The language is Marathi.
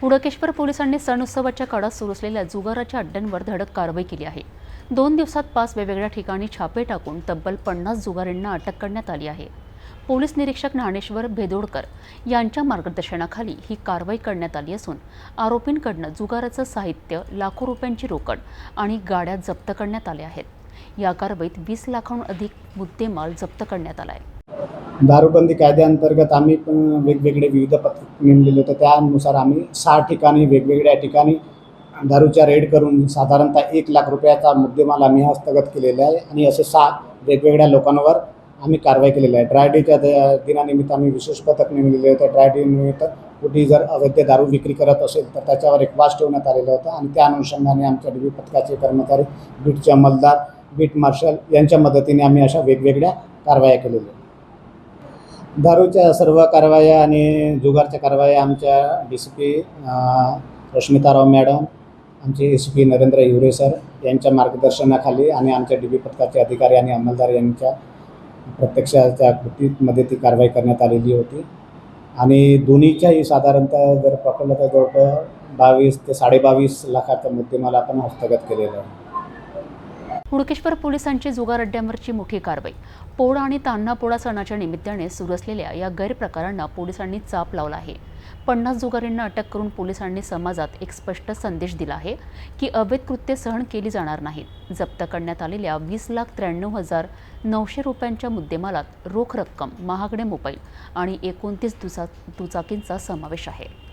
हुडकेश्वर पोलिसांनी सण उत्सवाच्या काळात सुरू असलेल्या जुगाराच्या अड्ड्यांवर धडक कारवाई केली आहे. दोन दिवसात पाच वेगवेगळ्या ठिकाणी छापे टाकून तब्बल पन्नास जुगारींना अटक करण्यात आली आहे. पोलीस निरीक्षक ज्ञानेश्वर भेदोडकर यांच्या मार्गदर्शनाखाली ही कारवाई करण्यात आली असून आरोपींकडनं जुगाराचं साहित्य लाखो रुपयांची रोकड आणि गाड्या जप्त करण्यात आल्या आहेत. या कारवाईत वीस लाखांहून अधिक मुद्देमाल जप्त करण्यात आला आहे दारूबंदी कायद्याअंतर्गत आम्ही पण वेगवेगळे विविध पथक नेमलेले होते. त्यानुसार आम्ही सहा ठिकाणी वेगवेगळ्या ठिकाणी दारूच्या रेड करून साधारणतः एक लाख रुपयाचा मुद्देमाल आम्ही हस्तगत केलेला आहे आणि असे सहा वेगवेगळ्या लोकांवर आम्ही कारवाई केलेली आहे. ड्राय डेच्या द- दिनानिमित्त आम्ही विशेष पथक नेमलेले होते. ड्राय डे निमित्त कुठे जर अवैध दारू विक्री करत असेल तर त्याच्यावर एक वास ठेवण्यात आलेला होता आणि त्या अनुषंगाने आमच्या डी पथकाचे कर्मचारी बीटचे अंमलदार बीट मार्शल यांच्या मदतीने आम्ही अशा वेगवेगळ्या कारवाया केलेल्या दारूच्या सर्व कारवाया आणि जुगारच्या कारवाया आमच्या D C P Rashmita Rao madam आमचे S P Narendra Hiware sir यांच्या मार्गदर्शनाखाली आणि आमच्या डी बी पथकाचे अधिकारी आणि अंमलदार यांच्या प्रत्यक्षाच्या कृतीमध्ये ती कारवाई करण्यात आलेली होती. आणि दोन्हीच्याही साधारणतः जर पकडलं तर जवळपास बावीस ते साडेबावीस लाखाचा मुद्देमाल आपण हस्तगत केलेला आहे. हुडकेश्वर पोलिसांची जुगार अड्ड्यांवरची मोठी कारवाई. पोळा आणि तान्हा पोळा सणाच्या निमित्ताने सुरू असलेल्या या गैरप्रकारांना पोलिसांनी चाप लावला आहे. पन्नास जुगारींना अटक करून पोलिसांनी समाजात एक स्पष्ट संदेश दिला आहे की अवैध कृत्य सहन केली जाणार नाहीत. जप्त करण्यात आलेल्या वीस लाख त्र्याण्णव हजार नऊशे रुपयांच्या मुद्देमालात रोख रक्कम महागडे मोबाईल आणि एकोणतीस दुचा दुचाकींचा समावेश आहे.